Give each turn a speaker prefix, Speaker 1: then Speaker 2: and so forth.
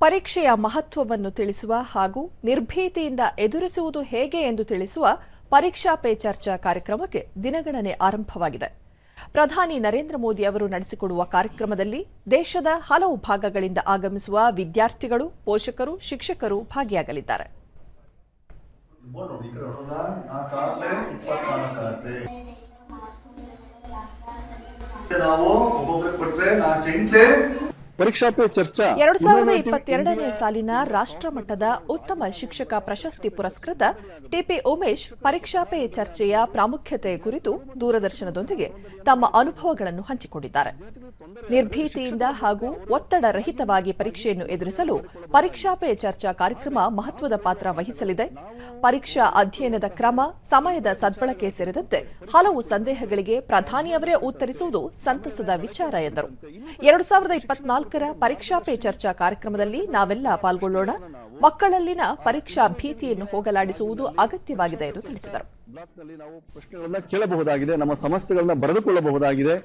Speaker 1: ಪರೀಕ್ಷೆಯ ಮಹತ್ವವನ್ನು ತಿಳಿಸುವ ಹಾಗೂ ನಿರ್ಭೀತಿಯಿಂದ ಎದುರಿಸುವುದು ಹೇಗೆ ಎಂದು ತಿಳಿಸುವ ಪರೀಕ್ಷಾ ಪೇ ಚರ್ಚಾ ಕಾರ್ಯಕ್ರಮಕ್ಕೆ ದಿನಗಣನೆ ಆರಂಭವಾಗಿದೆ. ಪ್ರಧಾನಿ ನರೇಂದ್ರ ಮೋದಿ ಅವರು ನಡೆಸಿಕೊಡುವ ಕಾರ್ಯಕ್ರಮದಲ್ಲಿ ದೇಶದ ಹಲವು ಭಾಗಗಳಿಂದ ಆಗಮಿಸುವ ವಿದ್ಯಾರ್ಥಿಗಳು, ಪೋಷಕರು, ಶಿಕ್ಷಕರು ಭಾಗಿಯಾಗಲಿದ್ದಾರೆ.
Speaker 2: ನಾವು
Speaker 3: ಪರೀಕ್ಷಾ ಪೇ ಚರ್ಚಾ.
Speaker 1: ಎರಡು ಸಾವಿರದ ಇಪ್ಪತ್ತೆರಡನೇ ಸಾಲಿನ ರಾಷ್ಟ್ರಮಟ್ಟದ ಉತ್ತಮ ಶಿಕ್ಷಕ ಪ್ರಶಸ್ತಿ ಪುರಸ್ಕೃತ ಟಿಪಿ ಉಮೇಶ್ ಪರೀಕ್ಷಾ ಪೇ ಚರ್ಚೆಯ ಪ್ರಾಮುಖ್ಯತೆ ಕುರಿತು ದೂರದರ್ಶನದೊಂದಿಗೆ ತಮ್ಮ ಅನುಭವಗಳನ್ನು ಹಂಚಿಕೊಂಡಿದ್ದಾರೆ. ನಿರ್ಭೀತಿಯಿಂದ ಹಾಗೂ ಒತ್ತಡ ರಹಿತವಾಗಿ ಪರೀಕ್ಷೆಯನ್ನು ಎದುರಿಸಲು ಪರೀಕ್ಷಾ ಪೇ ಚರ್ಚಾ ಕಾರ್ಯಕ್ರಮ ಮಹತ್ವದ ಪಾತ್ರ ವಹಿಸಲಿದೆ. ಪರೀಕ್ಷಾ ಅಧ್ಯಯನದ ಕ್ರಮ ಸಮಯದ ಸದ್ಬಳಕೆ ಸೇರಿದಂತೆ ಹಲವು ಸಂದೇಹಗಳಿಗೆ ಪ್ರಧಾನಿಯವರೇ ಉತ್ತರಿಸುವುದು ಸಂತಸದ ವಿಚಾರ ಎಂದರು. ಎರಡು ಸಾವಿರದ ಇಪ್ಪತ್ನಾಲ್ಕರ ಪರೀಕ್ಷಾ ಪೇ ಚರ್ಚಾ ಕಾರ್ಯಕ್ರಮದಲ್ಲಿ ನಾವೆಲ್ಲ ಪಾಲ್ಗೊಳ್ಳೋಣ. ಮಕ್ಕಳಲ್ಲಿನ ಪರೀಕ್ಷಾ ಭೀತಿಯನ್ನು ಹೋಗಲಾಡಿಸುವುದು ಅಗತ್ಯವಾಗಿದೆ ಎಂದು ತಿಳಿಸಿದರು.
Speaker 3: ಬ್ಲಾಕ್ನಲ್ಲಿ ನಾವು ಪ್ರಶ್ನೆಗಳನ್ನ ಕೇಳಬಹುದಾಗಿದೆ, ನಮ್ಮ ಸಮಸ್ಯೆಗಳನ್ನ ಬರೆದುಕೊಳ್ಳಬಹುದಾಗಿದೆ.